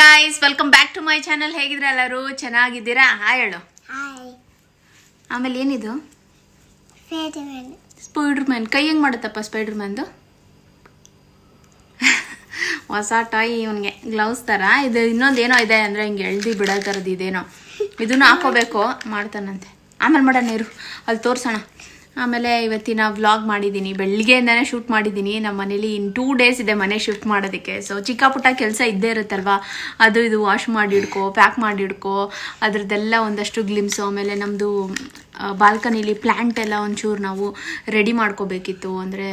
Guys welcome back to my channel ಹೇಗಿದ್ರ ಎಲ್ಲರೂ? ಚೆನ್ನಾಗಿದ್ದೀರಾ? Hi ಹೇಳು. ಆಮೇಲೆ ಏನಿದು? ಸ್ಪೈಡರ್ ಮ್ಯಾನ್ ಕೈ ಹೆಂಗ್ ಮಾಡುತ್ತಪ್ಪ ಸ್ಪೈಡರ್ ಮ್ಯಾನ್ದು ಹೊಸ ಟಾಯ್ ಇವನಿಗೆ. ಗ್ಲೌಸ್ ಥರ ಇದು ಇನ್ನೊಂದು ಏನೋ ಇದೆ ಅಂದ್ರೆ ಹಿಂಗೆ ಎಳ್ದಿ ಬಿಡೋ ಥರದ್ದು ಇದೇನೋ. ಇದನ್ನು ಹಾಕೋಬೇಕು. ಮಾಡ್ತಾನಂತೆ. ಆಮೇಲೆ ಮಾಡೋಣ ನೀರು ಅಲ್ಲಿ ತೋರ್ಸೋಣ. ಆಮೇಲೆ ಇವತ್ತಿನ ವ್ಲಾಗ್ ಮಾಡಿದ್ದೀನಿ ಬೆಳಿಗ್ಗೆಯಿಂದನೇ ಶೂಟ್ ಮಾಡಿದ್ದೀನಿ ನಮ್ಮ ಮನೇಲಿ ಇನ್ ಟೂ ಡೇಸ್ ಇದೆ ಮನೆ ಶಿಫ್ಟ್ ಮಾಡೋದಕ್ಕೆ. ಸೊ ಚಿಕ್ಕ ಪುಟ್ಟ ಕೆಲಸ ಇದ್ದೇ ಇರುತ್ತಲ್ವಾ? ಅದು ಇದು ವಾಶ್ ಮಾಡಿ ಇಡ್ಕೋ ಪ್ಯಾಕ್ ಮಾಡಿ ಇಡ್ಕೋ, ಅದರದ್ದೆಲ್ಲ ಒಂದಷ್ಟು ಗ್ಲಿಮ್ಸು ಆಮೇಲೆ ನಮ್ಮದು ಬಾಲ್ಕನಿಲಿ ಪ್ಲ್ಯಾಂಟ್ ಎಲ್ಲ ಒಂಚೂರು ನಾವು ರೆಡಿ ಮಾಡ್ಕೋಬೇಕಿತ್ತು. ಅಂದರೆ,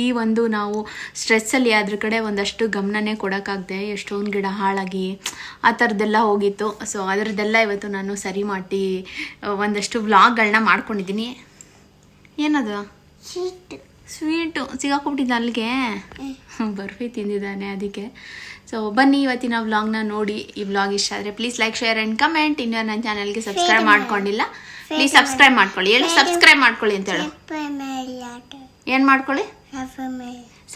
ಈ ಒಂದು ನಾವು ಸ್ಟ್ರೆಸ್ಸಲ್ಲಿ ಅದ್ರ ಕಡೆ ಒಂದಷ್ಟು ಗಮನನೇ ಕೊಡೋಕ್ಕಾಗದೆ ಎಷ್ಟೊಂದು ಗಿಡ ಹಾಳಾಗಿ ಆ ಥರದ್ದೆಲ್ಲ ಹೋಗಿತ್ತು. ಸೊ ಅದರದ್ದೆಲ್ಲ ಇವತ್ತು ನಾನು ಸರಿ ಮಾಡಿ ಒಂದಷ್ಟು ವ್ಲಾಗ್ಗಳನ್ನ ಮಾಡ್ಕೊಂಡಿದ್ದೀನಿ ಏನದು? ಸ್ವೀಟ್. ಸ್ವೀಟು. ಸಿಗಾಕೊಬಿಟ್ಟಿದ್ದ ಅಲ್ಲಿಗೆ? ಬರ್ಫಿ ತಿಂದಿದ್ದಾನೆ ಅದಕ್ಕೆ. ಸೊ ಬನ್ನಿ ಇವತ್ತಿನ ವ್ಲಾಗ್ನ ನೋಡಿ ಈ ವ್ಲಾಗ್ ಇಷ್ಟ ಆದರೆ please like share and comment ಇನ್ನೂ ನನ್ನ ಚಾನಲ್ಗೆ ಸಬ್ಸ್ಕ್ರೈಬ್ ಮಾಡ್ಕೊಂಡಿಲ್ಲ. ಪ್ಲೀಸ್ ಸಬ್ಸ್ಕ್ರೈಬ್ ಮಾಡ್ಕೊಳ್ಳಿ. ಹೇಳಿ ಸಬ್ಸ್ಕ್ರೈಬ್ ಮಾಡ್ಕೊಳ್ಳಿ ಅಂತ ಹೇಳು. ಏನು ಮಾಡ್ಕೊಳ್ಳಿ?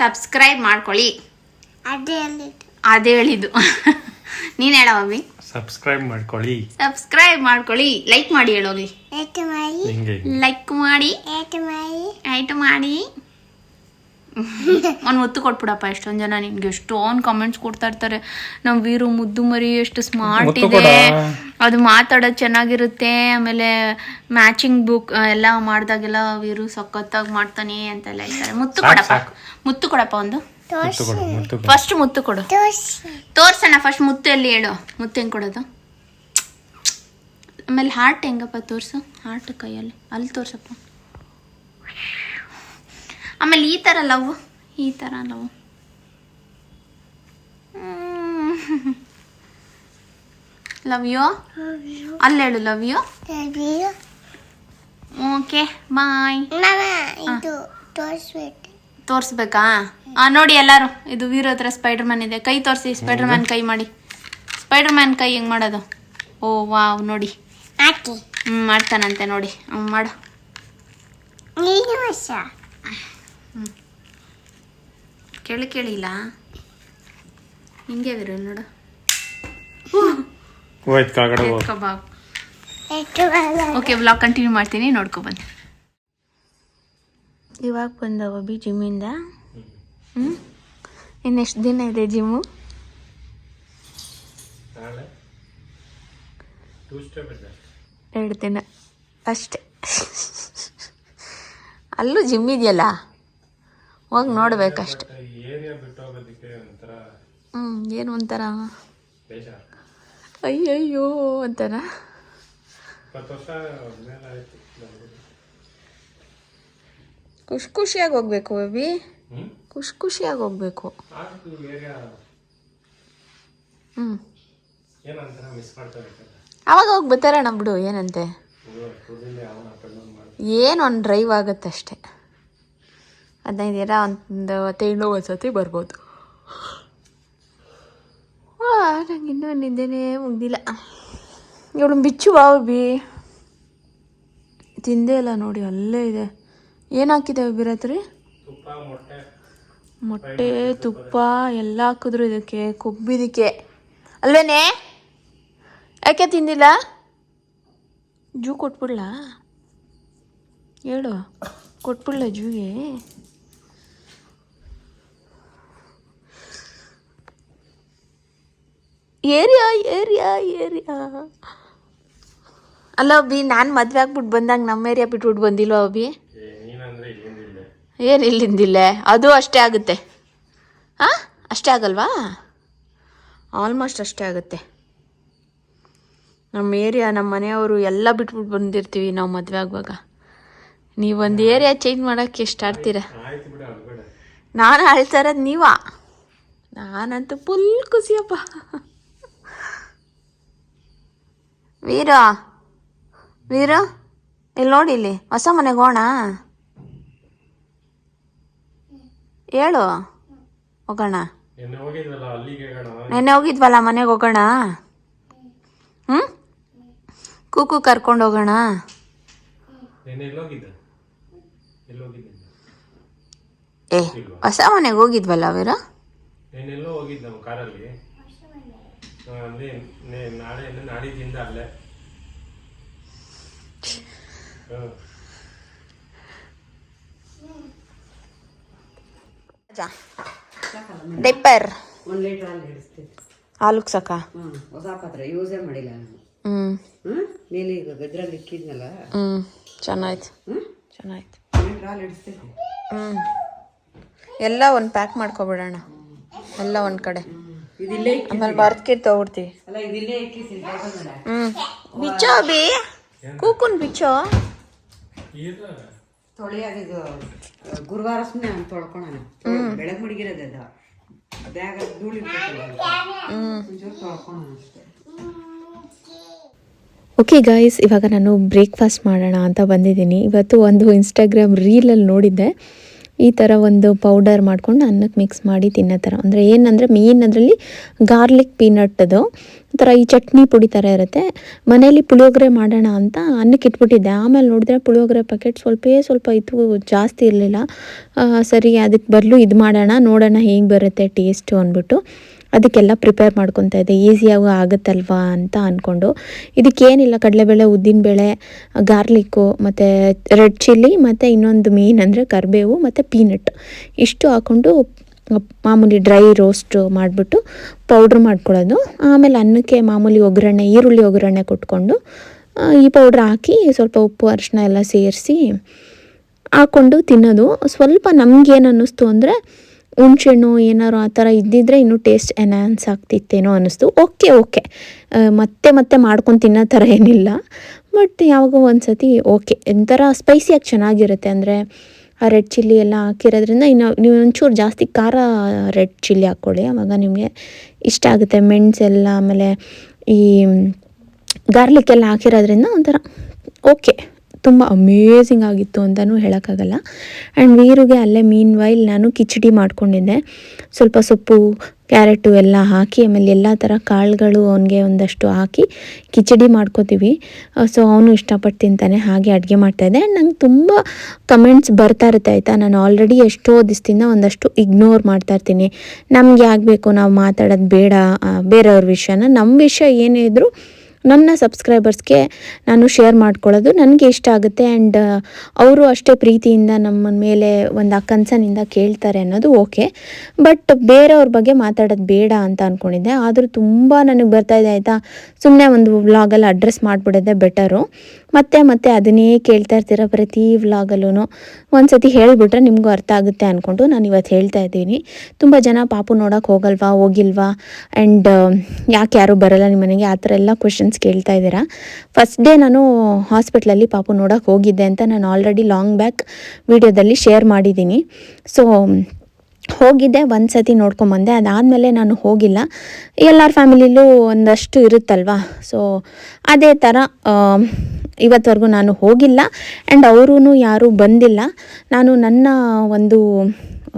ಸಬ್ಸ್ಕ್ರೈಬ್ ಮಾಡ್ಕೊಳ್ಳಿ. ಅದೇ ಹೇಳಿದ್ದು. ನೀನು ಹೇಳ ಅವಿ ಸಬ್ಸ್ಕ್ರೈಬ್ ಮಾಡ್ಕೊಳ್ಳಿ. ಸಬ್ಸ್ಕ್ರೈಬ್ ಮಾಡ್ಕೊಳ್ಳಿ. ಲೈಕ್ ಮಾಡಿ ಹೇಳೋಗಿ ಏಟು ಮಾಡಿ. ಹಿಂಗೆ? ಲೈಕ್ ಮಾಡಿ. ಏಟು ಮಾಡಿ. ಆಯ್ತು ಮಾಡಿ. ಒಂದು ಒತ್ತು ಕೊಟ್ಬಿಡಪ್ಪ ಎಷ್ಟೊಂದು ಜನ ನಿನ್ಗೆ ಎಷ್ಟೊಂದು ಕಮೆಂಟ್ಸ್ ಕೊಡ್ತಾ ಇರ್ತಾರೆ. ನಮ್ಮ ವೀರು ಮುದ್ದು ಮರಿ ಎಷ್ಟು ಸ್ಮಾರ್ಟ್ ಇದೆ. ಅದು ಮಾತಾಡೋದು ಚೆನ್ನಾಗಿರುತ್ತೆ. ಆಮೇಲೆ ಮ್ಯಾಚಿಂಗ್ ಬುಕ್ ಎಲ್ಲ ಮಾಡಿದಾಗೆಲ್ಲ ವೀರು ಸಖತ್ತಾಗಿ ಮಾಡ್ತಾನೆ ಅಂತೆಲ್ಲ ಹೇಳ್ತಾರೆ. ಮುತ್ತು ಸಾಕು, ಕೊಡಪ್ಪ. ಸಾಕು. ಮುತ್ತು ಕೊಡಪ್ಪ ಒಂದು. ಮುತ್ತು ಕೊಡು ಮುತ್ತು ಕೊಡು. ಫಸ್ಟ್ ಮುತ್ತು ಕೊಡು. ತೋರ್ಸಿ. ತೋರ್ಸಣ ಫಸ್ಟ್ ಮುತ್ತು ಎಲ್ಲಿ ಹೇಳು. ಮುತ್ತು ಹೆಂಗ್ ಕೊಡೋದು? ಆಮೇಲೆ ಹಾರ್ಟ್ ಹೆಂಗಪ್ಪ ತೋರ್ಸು? ಹಾರ್ಟ್ ಕೈಯಲ್ಲಿ. ಅಲ್ಲಿ ತೋರ್ಸಪ್ಪ. ಆಮೇಲೆ ಈ ಥರ ಲವ್ ಈ ಥರ ಲವ್ ಲವ್ ಯು ಅಲ್ಲಿ ಹೇಳು ಲವ್ ಯು ಓಕೆ ಬಾಯ್ ತೋರಿಸ್ಬೇಕು. ತೋರಿಸ್ಬೇಕಾ? ಆ ನೋಡಿ ಎಲ್ಲಾರು ಇದು ವೀರ ಹತ್ರ ಸ್ಪೈಡರ್ ಮ್ಯಾನ್ ಇದೆ. ಕೈ ತೋರಿಸಿ ಸ್ಪೈಡರ್ ಮ್ಯಾನ್ ಕೈ ಮಾಡಿ. ಸ್ಪೈಡರ್ ಮ್ಯಾನ್ ಕೈ ಹೆಂಗ್ ಮಾಡೋದು? ಓ ವಾವ್ ನೋಡಿ. ಹ್ಮ್ ಮಾಡ್ತಾನಂತೆ ನೋಡಿ. ಹ್ಞೂ ಮಾಡು. ಕೇಳಿ ಕೇಳಿಲ್ಲ ಹಿಂಗೆ ವೀರ ನೋಡು. ಓಕೆ ವ್ಲಾಗ್ ಕಂಟಿನ್ಯೂ ಮಾಡ್ತೀನಿ ನೋಡ್ಕೊ ಬನ್ನಿ. ಇವಾಗ ಬಂದವ ಬಿ ಜಿಮ್ಮಿಂದ. ಹ್ಞೂ ಇನ್ನೆಷ್ಟು ದಿನ ಇದೆ ಜಿಮ್ಮು? ಎರಡು ದಿನ. ಅಷ್ಟೇ. ಅಲ್ಲೂ ಜಿಮ್ ಇದೆಯಲ್ಲ? ಹೋಗಿ ನೋಡ್ಬೇಕಷ್ಟೆ ಹ್ಞೂ ಏನು ಒಂಥರ? ಅಯ್ಯಯ್ಯೋ ಅಂತಾರ ಇಪ್ಪತ್ತು ವರ್ಷ ಮೇಲೆ ಆಯ್ತು ಬೆಂಗ್ಳೂರು. ಖುಷಿ ಖುಷಿಯಾಗಿ ಹೋಗ್ಬೇಕು. ಬೇಬಿ ಖುಷ್ ಖುಷಿ ಖುಷಿಯಾಗಿ ಹೋಗ್ಬೇಕು ಹ್ಞೂ ಅವಾಗ ಹೋಗಿ ಬರ್ತಾರಣ ಬಿಡು ಏನಂತೆ? ಏನು ಒಂದು ಡ್ರೈವ್ ಆಗುತ್ತೆ ಅಷ್ಟೆ. ಹದಿನೈದು ದಿನ ಒಂದು ತಿಂಗಳು ಒಂದು ಸತಿ ಬರ್ಬೋದು. ನಂಗೆ ಇನ್ನೂ ನಿದ್ದೆನೇ ಮುಗ್ದಿಲ್ಲ. ಇವಳು ಬಿಚ್ಚು ಬಿ ತಿಂದೇ ಇಲ್ಲ ನೋಡಿ ಅಲ್ಲೇ ಇದೆ. ಏನು ಹಾಕಿದ್ದೇವೆ ಬಿರತ್ರಿ ಮೊಟ್ಟೆ, ತುಪ್ಪ ಎಲ್ಲ ಹಾಕಿದ್ರು ಇದಕ್ಕೆ, ಕೊಬ್ಬಿದಕ್ಕೆ. ಅಲ್ವೇನೆ? ಯಾಕೆ ತಿಂದಿಲ್ಲ? ಜೂ ಕೊಟ್ಬಿಡ್ಲಾ? ಹೇಳು. ಕೊಟ್ಬಿಡ್ಲ ಜೂಗೆ? Area area area. ಅಲ್ಲ ಅಬ್ಬಿ ನಾನು ಮದುವೆ ಆಗ್ಬಿಟ್ಟು ಬಂದಾಗ ನಮ್ಮ ಏರಿಯಾ ಬಿಟ್ಬಿಟ್ಟು ಬಂದಿಲ್ವಾ ಅಬ್ಬಿ ಏನು ಇಲ್ಲಿಂದಿಲ್ಲ? ಅದು ಅಷ್ಟೇ ಆಗುತ್ತೆ. ಹಾಂ ಅಷ್ಟೇ ಆಗಲ್ವಾ? ಆಲ್ಮೋಸ್ಟ್ ಅಷ್ಟೇ ಆಗುತ್ತೆ. ನಮ್ಮ ಏರಿಯಾ ನಮ್ಮ ಮನೆಯವರು ಎಲ್ಲ ಬಿಟ್ಬಿಟ್ಟು ಬಂದಿರ್ತೀವಿ ನಾವು ಮದುವೆ ಆಗುವಾಗ. ನೀವೊಂದು ಏರಿಯಾ ಚೇಂಜ್ ಮಾಡೋಕ್ಕೆ ಎಷ್ಟು ಆಡ್ತೀರ? ನಾನು ಆಳ್ತಾ ಇರೋದು ನೀವ. ನಾನಂತೂ ಫುಲ್ ಖುಷಿಯಪ್ಪ. ವೀರ ವೀರ ಇಲ್ಲಿ ನೋಡಿ ಇಲ್ಲಿ ಹೊಸ ಮನೆಗೆ ಹೋಗೋಣ. ಹೇಳು. ಹೋಗೋಣ. ನಿನ್ನೆ ಹೋಗಿದ್ವಲ್ಲ ಮನೆಗೆ ಹೋಗೋಣ? ಹ್ಞೂ ಕೂಕು ಕರ್ಕೊಂಡು ಹೋಗೋಣ. ಏ ಹೊಸ ಮನೆಗೆ ಹೋಗಿದ್ವಲ್ಲ ವೀರ? ನಾಳೆ ನಾಡಿದ್ದಿಂದ ಅಲ್ಲೇ. ಹ್ಮ್. ಡೈಪರ್ ಒಂದು ಲೀಟ್ರ್ ಹಾಲು ಹಿಡಿಸ್ತೀನಿ ಹಾಲು ಸಾಕ ಹೊಸ ಪಾತ್ರೆ ಯೂಸೇ ಮಾಡಿಲ್ಲ ನಾನು. ಹ್ಞೂ ಹ್ಞೂ ನೀನು ಈಗ ಗದ್ರಲ್ಲಿ ಇಕ್ಕಿದ್ನಲ್ಲ? ಹ್ಞೂ ಚೆನ್ನಾಯ್ತು. ಹ್ಞೂ ಚೆನ್ನಾಯ್ತು. ಲೀಟ್ರ್ ಹಾಲು ಹಿಡಿಸ್ತೀನಿ ಹ್ಞೂ ಎಲ್ಲ ಒಂದು ಪ್ಯಾಕ್ ಮಾಡ್ಕೊಬಿಡೋಣ. ಎಲ್ಲ ಒಂದು ಕಡೆ. ಇದಿಲ್ಲೇ ಆಮೇಲೆ ಬರ್ದ್ಕಿಟ್ ತೊಗೊಡ್ತೀವಿ ಅಲ್ಲ ಇದಿಲ್ಲೇ ಹ್ಞೂ ಬಿಚ್ಚೋ ಬಿ ಕೂಕುನ್ ಬಿಚ್ಚೋ? ಇದು ತೊಳೆಯೋದು ಗುರುವಾರ ಸುಮ್ಮನೆ ನಾನು ತೊಳ್ಕೊಳೋಣ ಬೆಳಗ್ಗೆ ಮಡಗಿರೋದು ಅದು. ಬ್ಯಾಗ ಧೂಳು ತೊಳ್ಕೊಳೋಣ ಅಷ್ಟೇ. ಓಕೆ ಗಾಯ್ಸ್ ಇವಾಗ ನಾನು ಬ್ರೇಕ್ಫಾಸ್ಟ್ ಮಾಡೋಣ ಅಂತ ಬಂದಿದ್ದೀನಿ. ಇವತ್ತು ಒಂದು ಇನ್ಸ್ಟಾಗ್ರಾಮ್ ರೀಲಲ್ಲಿ ನೋಡಿದ್ದೆ. ಈ ಥರ ಒಂದು ಪೌಡರ್ ಮಾಡ್ಕೊಂಡು ಅನ್ನಕ್ಕೆ ಮಿಕ್ಸ್ ಮಾಡಿ ತಿನ್ನೋ ಥರ ಅಂದರೆ ಏನಂದರೆ ಮೇನ್ ಅದರಲ್ಲಿ ಗಾರ್ಲಿಕ್ ಪೀನಟ್ಟದು ಒಂಥರ ಈ ಚಟ್ನಿ ಪುಡಿ ಥರ ಇರುತ್ತೆ. ಮನೇಲಿ ಪುಳಿಯೋಗರೆ ಮಾಡೋಣ ಅಂತ ಅನ್ನಕ್ಕೆ ಇಟ್ಬಿಟ್ಟಿದ್ದೆ. ಆಮೇಲೆ ನೋಡಿದ್ರೆ ಪುಳಿಯೋಗರೆ ಪ್ಯಾಕೆಟ್ ಸ್ವಲ್ಪೇ ಸ್ವಲ್ಪ ಇತ್ತು ಜಾಸ್ತಿ ಇರಲಿಲ್ಲ. ಸರಿ, ಅದಕ್ಕೆ ಬದಲು ಇದು ಮಾಡೋಣ, ನೋಡೋಣ ಹೇಗೆ ಬರುತ್ತೆ ಟೇಸ್ಟು ಅಂದ್ಬಿಟ್ಟು. ಅದಕ್ಕೆಲ್ಲ ಪ್ರಿಪೇರ್ ಮಾಡ್ಕೊತಾ ಇದ್ದೆ. ಈಸಿಯಾಗಿ ಆಗುತ್ತಲ್ವಾ ಅಂತ ಅಂದ್ಕೊಂಡು ಇದಕ್ಕೇನಿಲ್ಲ, ಕಡಲೆಬೇಳೆ, ಉದ್ದಿನಬೇಳೆ ಗಾರ್ಲಿಕ್ಕು ಮತ್ತು ರೆಡ್ ಚಿಲ್ಲಿ ಮತ್ತು ಇನ್ನೊಂದು ಮೀನ್ ಅಂದರೆ ಕರಿಬೇವು, ಮತ್ತು ಪೀನಟ್ ಇಷ್ಟು ಹಾಕ್ಕೊಂಡು ಮಾಮೂಲಿ ಡ್ರೈ ರೋಸ್ಟ್ ಮಾಡಿಬಿಟ್ಟು ಪೌಡ್ರ್ ಮಾಡ್ಕೊಳ್ಳೋದು. ಆಮೇಲೆ ಅನ್ನಕ್ಕೆ ಮಾಮೂಲಿ ಒಗ್ಗರಣೆ, ಈರುಳ್ಳಿ ಒಗ್ಗರಣೆ ಕೊಟ್ಕೊಂಡು ಈ ಪೌಡ್ರ್ ಹಾಕಿ ಸ್ವಲ್ಪ ಉಪ್ಪು ಅರಿಶಿನ ಎಲ್ಲ ಸೇರಿಸಿ ಹಾಕ್ಕೊಂಡು ತಿನ್ನೋದು. ಸ್ವಲ್ಪ ನಮಗೇನು ಅನ್ನಿಸ್ತು ಅಂದರೆ ಹುಣ್ಸೆಹಣ್ಣು ಏನಾರು ಆ ಥರ ಇದ್ದಿದ್ರೆ ಇನ್ನೂ ಟೇಸ್ಟ್ ಎನ್ಹಾನ್ಸ್ ಆಗ್ತಿತ್ತೇನೋ ಅನ್ನಿಸ್ತು. Okay okay. ಮತ್ತೆ ಮತ್ತೆ ಮಾಡ್ಕೊಂಡು ತಿನ್ನೋ ಥರ ಏನಿಲ್ಲ. ಬಟ್ ಯಾವಾಗೋ ಒಂದು ಸತಿ ಓಕೆ. ಒಂಥರ ಸ್ಪೈಸಿಯಾಗಿ ಚೆನ್ನಾಗಿರುತ್ತೆ. ಅಂದರೆ ಆ ರೆಡ್ ಚಿಲ್ಲಿ ಎಲ್ಲ ಹಾಕಿರೋದ್ರಿಂದ ಇನ್ನು ನೀವು ಒಂಚೂರು ಜಾಸ್ತಿ ಖಾರ ರೆಡ್ ಚಿಲ್ಲಿ ಹಾಕ್ಕೊಳ್ಳಿ. ಆವಾಗ ನಿಮಗೆ ಇಷ್ಟ ಆಗುತ್ತೆ. ಮೆಣಸೆಲ್ಲ ಆಮೇಲೆ ಈ ಗಾರ್ಲಿಕ್ ಎಲ್ಲ ಹಾಕಿರೋದ್ರಿಂದ ಒಂಥರ ಓಕೆ. ತುಂಬ ಅಮೇಝಿಂಗ್ ಆಗಿತ್ತು ಅಂತಲೂ ಹೇಳೋಕ್ಕಾಗಲ್ಲ. ಆ್ಯಂಡ್ ನೀರಿಗೆ ಅಲ್ಲೇ ಮೀನ್ ವೈಲ್ ನಾನು ಕಿಚಡಿ ಮಾಡ್ಕೊಂಡಿದ್ದೆ. ಸ್ವಲ್ಪ ಸೊಪ್ಪು ಕ್ಯಾರೆಟು ಎಲ್ಲ ಹಾಕಿ, ಆಮೇಲೆ ಎಲ್ಲ ಥರ ಕಾಳುಗಳು ಅವನಿಗೆ ಒಂದಷ್ಟು ಹಾಕಿ ಕಿಚಡಿ ಮಾಡ್ಕೋತೀವಿ. ಸೊ ಅವನು ಇಷ್ಟಪಟ್ಟು ತಿಂತಾನೆ, ಹಾಗೆ ಅಡುಗೆ ಮಾಡ್ತಾಯಿದ್ದೆ ಆ್ಯಂಡ್ ನಂಗೆ ತುಂಬ ಕಮೆಂಟ್ಸ್ ಬರ್ತಾ ಇರುತ್ತೆ, ಆಯಿತಾ? ನಾನು ಆಲ್ರೆಡಿ ಎಷ್ಟೋ ದಿವಸದಿಂದ ಒಂದಷ್ಟು ಇಗ್ನೋರ್ ಮಾಡ್ತಾ ಇರ್ತೀನಿ. ನಮಗೆ ಆಗಬೇಕು ನಾವು ಮಾತಾಡೋದು ಬೇಡ ಬೇರೆಯವ್ರ ವಿಷಯನ. ನಮ್ಮ ವಿಷಯ ಏನೇ ಇದ್ದರೂ ನನ್ನ ಸಬ್ಸ್ಕ್ರೈಬರ್ಸ್ಗೆ ನಾನು ಶೇರ್ ಮಾಡ್ಕೊಳ್ಳೋದು ನನಗೆ ಇಷ್ಟ ಆಗುತ್ತೆ ಆ್ಯಂಡ್ ಅವರು ಅಷ್ಟೇ ಪ್ರೀತಿಯಿಂದ ನಮ್ಮ ಮೇಲೆ ಒಂದು ಆ ಕನ್ಸನಿಂದ ಕೇಳ್ತಾರೆ ಅನ್ನೋದು ಓಕೆ. ಬಟ್ ಬೇರೆಯವ್ರ ಬಗ್ಗೆ ಮಾತಾಡೋದು ಬೇಡ ಅಂತ ಅಂದ್ಕೊಂಡಿದ್ದೆ ಆದರೂ ತುಂಬ ನನಗೆ ಬರ್ತಾಯಿದೆ ಆಯಿತಾ? ಸುಮ್ಮನೆ ಒಂದು ವ್ಲಾಗಲ್ಲಿ ಅಡ್ರೆಸ್ ಮಾಡಿಬಿಡೋದೇ ಬೆಟರು ಮತ್ತೆ ಮತ್ತೆ ಅದನ್ನೇ ಕೇಳ್ತಾ ಇರ್ತೀರ ಪ್ರತಿ ವ್ಲಾಗಲ್ಲೂ ಒಂದು ಸತಿ ಹೇಳಿಬಿಟ್ರೆ ನಿಮಗೂ ಅರ್ಥ ಆಗುತ್ತೆ ಅಂದ್ಕೊಂಡು ನಾನು ಇವತ್ತು ಹೇಳ್ತಾ ಇದ್ದೀನಿ. ತುಂಬ ಜನ ಪಾಪು ನೋಡೋಕೆ ಹೋಗಲ್ವಾ, ಹೋಗಿಲ್ವಾ? ಆ್ಯಂಡ್ ಯಾಕೆ ಯಾರೂ ಬರಲ್ಲ ನಿಮ್ಮ ಮನೆಗೆ? ಆ ಥರ ಎಲ್ಲ ಕ್ವಶನ್ಸ್ ಕೇಳ್ತಾ ಇದ್ದೀರಾ. ಫಸ್ಟ್ ಡೇ ನಾನು ಹಾಸ್ಪಿಟ್ಲಲ್ಲಿ ಪಾಪು ನೋಡೋಕೆ ಹೋಗಿದ್ದೆ ಅಂತ ನಾನು ಆಲ್ರೆಡಿ ಲಾಂಗ್ ಬ್ಯಾಕ್ ವಿಡಿಯೋದಲ್ಲಿ ಶೇರ್ ಮಾಡಿದ್ದೀನಿ. ಸೊ ಹೋಗಿದ್ದೆ ಒಂದು ಸತಿ ನೋಡ್ಕೊಂಬಂದೆ ಅದಾದಮೇಲೆ ನಾನು ಹೋಗಿಲ್ಲ. ಎಲ್ಲರ ಫ್ಯಾಮಿಲಿಲೂ ಒಂದಷ್ಟು ಇರುತ್ತಲ್ವಾ? ಸೊ ಅದೇ ಥರ ಇವತ್ತವರೆಗೂ ನಾನು ಹೋಗಿಲ್ಲ. ಆ್ಯಂಡ್ ಅವರೂ ಯಾರೂ ಬಂದಿಲ್ಲ. ನಾನು ನನ್ನ ಒಂದು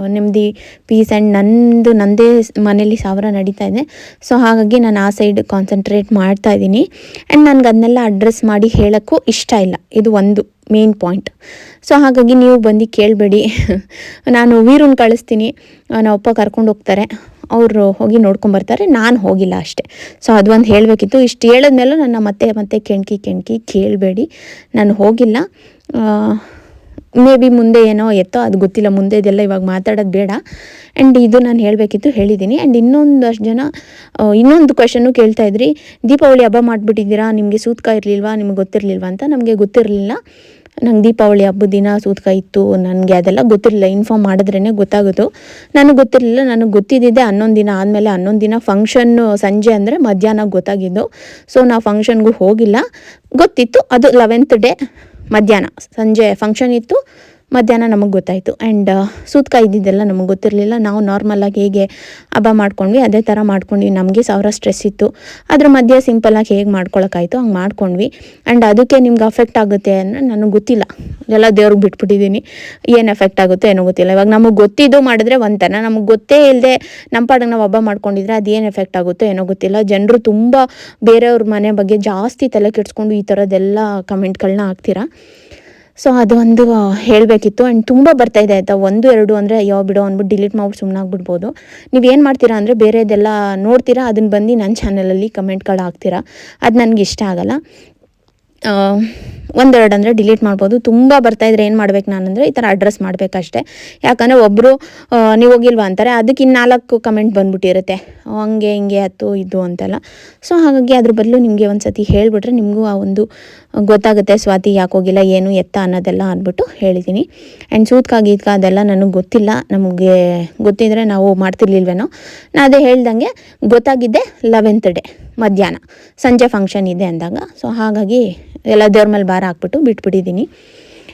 ನೆಮ್ಮದಿ ಪೀಸ್ ಆ್ಯಂಡ್ ನಂದು ನನ್ನದೇ ಮನೇಲಿ ಸಾವಿರ ನಡೀತಾ ಇದೆ. ಸೊ ಹಾಗಾಗಿ ನಾನು ಆ ಸೈಡ್ ಕಾನ್ಸಂಟ್ರೇಟ್ ಮಾಡ್ತಾ ಇದ್ದೀನಿ. ಆ್ಯಂಡ್ ನನಗೆ ಅದನ್ನೆಲ್ಲ ಅಡ್ರೆಸ್ ಮಾಡಿ ಹೇಳೋಕ್ಕೂ ಇಷ್ಟ ಇಲ್ಲ. ಇದು ಒಂದು ಮೇನ್ ಪಾಯಿಂಟ್ ಸೊ ಹಾಗಾಗಿ ನೀವು ಬಂದು ಕೇಳಬೇಡಿ. ನಾನು ವೀರನ್ ಕಳಿಸ್ತೀನಿ. ನಮ್ಮ ಅಪ್ಪ ಕರ್ಕೊಂಡು ಹೋಗ್ತಾರೆ. ಅವರು ಹೋಗಿ ನೋಡ್ಕೊಂಬರ್ತಾರೆ ನಾನು ಹೋಗಿಲ್ಲ ಅಷ್ಟೇ. ಸೊ ಅದೊಂದು ಹೇಳಬೇಕಿತ್ತು. ಇಷ್ಟು ಹೇಳಿದ್ಮೇಲೂ ನನ್ನ ಮತ್ತೆ ಮತ್ತೆ ಕೆಣ್ಕಿ ಕೆಣ್ಕಿ ಕೇಳಬೇಡಿ. ನಾನು ಹೋಗಿಲ್ಲ. ಮೇ ಬಿ ಮುಂದೆ ಏನೋ ಎತ್ತೋ ಅದು ಗೊತ್ತಿಲ್ಲ. ಮುಂದೆ ಇದೆಲ್ಲ ಇವಾಗ ಮಾತಾಡೋದು ಬೇಡ. ಆ್ಯಂಡ್ ಇದು ನಾನು ಹೇಳಬೇಕಿತ್ತು ಹೇಳಿದ್ದೀನಿ ಆ್ಯಂಡ್ ಇನ್ನೊಂದಷ್ಟು ಜನ ಇನ್ನೊಂದು ಕ್ವಶನ್ನು ಕೇಳ್ತಾ ಇದ್ರಿ. ದೀಪಾವಳಿ ಹಬ್ಬ ಮಾಡಿಬಿಟ್ಟಿದ್ದೀರಾ? ನಿಮಗೆ ಸೂತ್ಕ ಇರಲಿಲ್ವಾ? ನಿಮ್ಗೆ ಗೊತ್ತಿರಲಿಲ್ವಾ ಅಂತ? ನಮಗೆ ಗೊತ್ತಿರಲಿಲ್ಲ. ನಂಗೆ ದೀಪಾವಳಿ ಹಬ್ಬದ ದಿನ ಸೂತ್ಕ ಇತ್ತು, ನನಗೆ ಅದೆಲ್ಲ ಗೊತ್ತಿರಲಿಲ್ಲ. ಇನ್ಫಾರ್ಮ್ ಮಾಡಿದ್ರೇ ಗೊತ್ತಾಗೋದು. ನನಗೆ ಗೊತ್ತಿರಲಿಲ್ಲ, ನನಗೆ ಗೊತ್ತಿದ್ದಿದ್ದೆ ಹನ್ನೊಂದು ದಿನ ಆದಮೇಲೆ ಹನ್ನೊಂದು ದಿನ ಫಂಕ್ಷನ್ನು ಸಂಜೆ ಅಂದರೆ ಮಧ್ಯಾಹ್ನ ಗೊತ್ತಾಗಿದ್ದು. ಸೊ ನಾವು ಫಂಕ್ಷನ್ಗೂ ಹೋಗಿಲ್ಲ. ಗೊತ್ತಿತ್ತು, ಅದು ಲೆವೆಂತ್ ಡೇ ಮಧ್ಯಾಹ್ನ. ಸಂಜೆ ಫಂಕ್ಷನ್ ಇತ್ತು. ಮಧ್ಯಾಹ್ನ ನಮಗೆ ಗೊತ್ತಾಯಿತು. ಆ್ಯಂಡ್ ಸೂತ್ಕ ಇದ್ದಿದ್ದೆಲ್ಲ ನಮಗೆ ಗೊತ್ತಿರಲಿಲ್ಲ. ನಾವು ನಾರ್ಮಲಾಗಿ ಹೇಗೆ ಹಬ್ಬ ಮಾಡ್ಕೊಂಡ್ವಿ, ಅದೇ ಥರ ಮಾಡ್ಕೊಂಡ್ವಿ. ನಮಗೆ ಸಾವಿರ ಸ್ಟ್ರೆಸ್ ಇತ್ತು. ಅದ್ರ ಮಧ್ಯೆ ಸಿಂಪಲಾಗಿ ಹೇಗೆ ಮಾಡ್ಕೊಳಕ್ಕಾಯ್ತು ಹಂಗೆ ಮಾಡ್ಕೊಂಡ್ವಿ. ಆ್ಯಂಡ್ ಅದಕ್ಕೆ ನಿಮ್ಗೆ ಅಫೆಕ್ಟ್ ಆಗುತ್ತೆ ಅನ್ನೋ ನನಗೆ ಗೊತ್ತಿಲ್ಲ. ಎಲ್ಲ ದೇವ್ರಿಗೆ ಬಿಟ್ಬಿಟ್ಟಿದ್ದೀನಿ ಏನು ಎಫೆಕ್ಟ್ ಆಗುತ್ತೆ ಏನೋ ಗೊತ್ತಿಲ್ಲ. ಇವಾಗ ನಮಗೆ ಗೊತ್ತಿದ್ದು ಮಾಡಿದ್ರೆ ಒಂಥರ ನಮಗೆ ಗೊತ್ತೇ ಇಲ್ಲದೆ ನಮ್ಮ ಪಾಡಿಗೆ ನಾವು ಹಬ್ಬ ಮಾಡ್ಕೊಂಡಿದ್ರೆ ಅದೇನು ಎಫೆಕ್ಟ್ ಆಗುತ್ತೋ ಏನೋ ಗೊತ್ತಿಲ್ಲ. ಜನರು ತುಂಬ ಬೇರೆಯವ್ರ ಮನೆ ಬಗ್ಗೆ ಜಾಸ್ತಿ ತಲೆ ಕೆಡಿಸ್ಕೊಂಡು ಈ ಥರದ್ದೆಲ್ಲ ಕಮೆಂಟ್ಗಳನ್ನ ಹಾಕ್ತೀರಾ? ಸೊ ಅದೊಂದು ಹೇಳಬೇಕಿತ್ತು. ಆ್ಯಂಡ್ ತುಂಬ ಬರ್ತಾಯಿದೆ ಆಯಿತಾ? ಒಂದು, ಎರಡು ಅಂದರೆ, ಅಯ್ಯೋ, ಬಿಡೋ ಅಂದ್ಬಿಟ್ಟು ಡಿಲೀಟ್ ಮಾಡ್ಬಿಟ್ಟು ಸುಮ್ಮನೆ ಆಗ್ಬಿಡ್ಬೋದು. ನೀವು ಏನು ಮಾಡ್ತೀರಾ ಅಂದರೆ, ಬೇರೆದೆಲ್ಲ ನೋಡ್ತೀರಾ? ಅದನ್ನು ಬಂದು ನನ್ನ ಚಾನಲಲ್ಲಿ ಕಮೆಂಟ್ಗಳು ಹಾಕ್ತೀರಾ? ಅದು ನನಗೆ ಇಷ್ಟ ಆಗಲ್ಲ. ಒಂದೆರಡು ಅಂದರೆ ಡಿಲೀಟ್ ಮಾಡ್ಬೋದು. ತುಂಬ ಬರ್ತಾಯಿದ್ರೆ ಏನು ಮಾಡ್ಬೇಕು ನಾನಂದರೆ ಈ ಥರ ಅಡ್ರೆಸ್ ಮಾಡಬೇಕಷ್ಟೆ. ಯಾಕಂದರೆ ಒಬ್ಬರು ನೀವು ಹೋಗಿಲ್ವಾ ಅಂತಾರೆ, ಅದಕ್ಕೆ ಇನ್ನು ನಾಲ್ಕು ಕಮೆಂಟ್ ಬಂದ್ಬಿಟ್ಟಿರುತ್ತೆ. ಹಂಗೆ, ಹಿಂಗೆ ಅತ್ತು ಇದು ಅಂತೆಲ್ಲ. ಸೊ ಹಾಗಾಗಿ ಅದ್ರ ಬದಲು ನಿಮಗೆ ಒಂದು ಸತಿ ಹೇಳಿಬಿಟ್ರೆ ನಿಮಗೂ ಆ ಒಂದು ಗೊತ್ತಾಗುತ್ತೆ ಸ್ವಾತಿ ಯಾಕೆ ಹೋಗಿಲ್ಲ, ಏನು ಎತ್ತ ಅನ್ನೋದೆಲ್ಲ ಅಂದ್ಬಿಟ್ಟು ಹೇಳಿದ್ದೀನಿ ಆ್ಯಂಡ್ ಸೂತ್ಕ ಗೀತ್ಕ ಅದೆಲ್ಲ ನನಗೆ ಗೊತ್ತಿಲ್ಲ. ನಮಗೆ ಗೊತ್ತಿದ್ರೆ ನಾವು ಮಾಡ್ತಿರ್ಲಿಲ್ವೇನೋ. ನಾನು ಅದೇ ಹೇಳ್ದಂಗೆ ಗೊತ್ತಾಗಿದ್ದೆ ಲೆವೆಂತ್ ಡೇ ಮಧ್ಯಾಹ್ನ. ಸಂಜೆ ಫಂಕ್ಷನ್ ಇದೆ ಅಂದಾಗ. ಸೊ ಹಾಗಾಗಿ ಎಲ್ಲ ದೇವ್ರ ಮೇಲೆ ಭಾರ ಹಾಕ್ಬಿಟ್ಟು ಬಿಟ್ಬಿಟ್ಟಿದ್ದೀನಿ.